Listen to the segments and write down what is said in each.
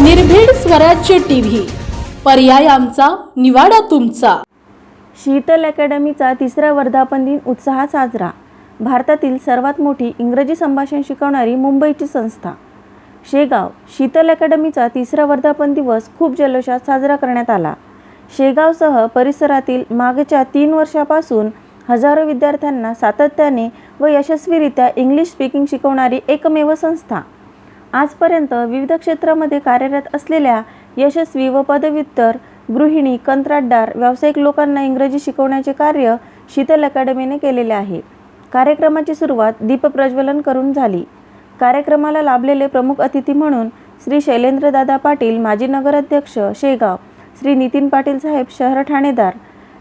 निर्भीड स्वराज्य टीव्ही. पर्याय आमचा निवाडा तुमचा. शीतल अकॅडमीचा तिसरा वर्धापन दिन उत्साहात साजरा. भारतातील सर्वात मोठी इंग्रजी संभाषण शिकवणारी मुंबईची संस्था. शेगाव शीतल अकॅडमीचा तिसरा वर्धापन दिवस खूप जल्लोषात साजरा करण्यात आला. शेगावसह परिसरातील मागच्या तीन वर्षापासून हजारो विद्यार्थ्यांना सातत्याने व यशस्वीरित्या इंग्लिश स्पीकिंग शिकवणारी एकमेव संस्था. आजपर्यंत विविध क्षेत्रामध्ये कार्यरत असलेल्या यशस्वी व पदव्युत्तर गृहिणी कंत्राटदार व्यावसायिक लोकांना इंग्रजी शिकवण्याचे कार्य शीतल अकॅडमीने केलेले आहे. कार्यक्रमाची सुरुवात दीपप्रज्वलन करून झाली. कार्यक्रमाला लाभलेले प्रमुख अतिथी म्हणून श्री शैलेंद्रदादा पाटील माजी नगराध्यक्ष शेगाव श्री नितीन पाटील साहेब शहर ठाणेदार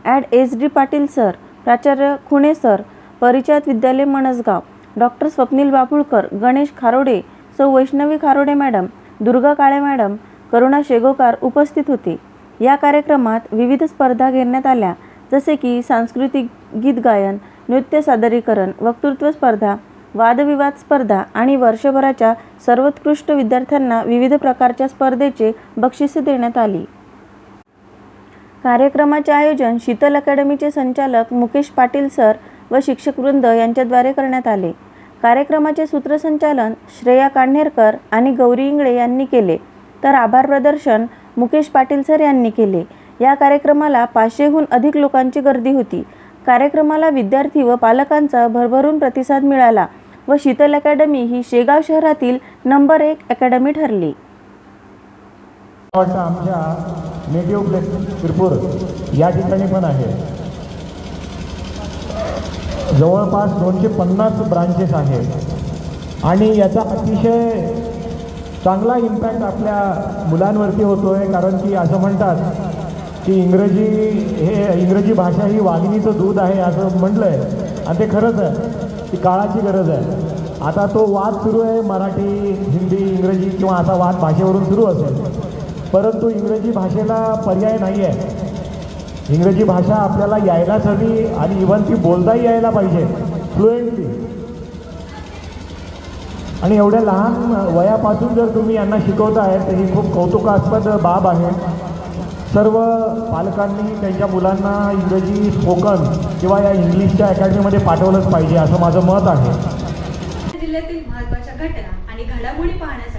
adv S D Patil sir प्राचार्य खुणे सर परिचयात विद्यालय मनसगाव डॉक्टर स्वप्नील बाबुळकर गणेश खारोडे सौ वैष्णवी खारोडे मॅडम दुर्गा काळे मॅडम करुणा शेगोकार उपस्थित होते. या कार्यक्रमात विविध स्पर्धा घेण्यात आल्या जसे की सांस्कृतिक गीत गायन नृत्य सादरीकरण वक्तृत्व स्पर्धा वादविवाद स्पर्धा आणि वर्षभराच्या सर्वोत्कृष्ट विद्यार्थ्यांना विविध प्रकारच्या स्पर्धेचे बक्षिसे देण्यात आली. कार्यक्रमाचे आयोजन शीतल अकॅडमीचे संचालक मुकेश पाटील सर व शिक्षकवृंद यांच्याद्वारे करण्यात आले. कार्यक्रमाचे सूत्रसंचालन श्रेया काढणेरकर आणि गौरी इंगळे यांनी केले. तर आभार प्रदर्शन मुकेश पाटील सर यांनी केले. या कार्यक्रमाला पाचशेहून अधिक लोकांची गर्दी होती. कार्यक्रमाला विद्यार्थी व पालकांचा भरभरून प्रतिसाद मिळाला व शीतल अकॅडमी ही शेगाव शहरातील नंबर एक अकॅडमी ठरली. आमच्या नेटिव्ह प्लेस त्रिपूर या ठिकाणी पण आहे. जवळपास दोनशे पन्नास ब्रांचेस आहेत. आणि याचा अतिशय चांगला इम्पॅक्ट आपल्या मुलांवरती होतो आहे कारण की असं म्हणतात की इंग्रजी हे इंग्रजी भाषा ही वाघिणीचं दूध आहे असं म्हटलं आहे आणि ते खरंच आहे ती काळाची गरज आहे. आता तो वाद सुरू आहे मराठी हिंदी इंग्रजी किंवा आता वाद भाषेवरून सुरू असेल. परंतु इंग्रजी भाषेला पर्याय नाही आहे इंग्रजी भाषा आपल्याला यायलाच हवी आणि इव्हन ती बोलताही यायला पाहिजे. फ्लुएंटली आणि एवढ्या लहान वयापासून जर तुम्ही यांना शिकवताय तर ही खूप कौतुकास्पद बाब आहे. सर्व पालकांनी त्यांच्या मुलांना इंग्रजी स्पोकन किंवा या इंग्लिशच्या अकॅडमीमध्ये पाठवलंच पाहिजे असं माझं मत आहे. जिल्ह्यातील महत्त्वाच्या घटना आणि घडामोडी पाहण्यासाठी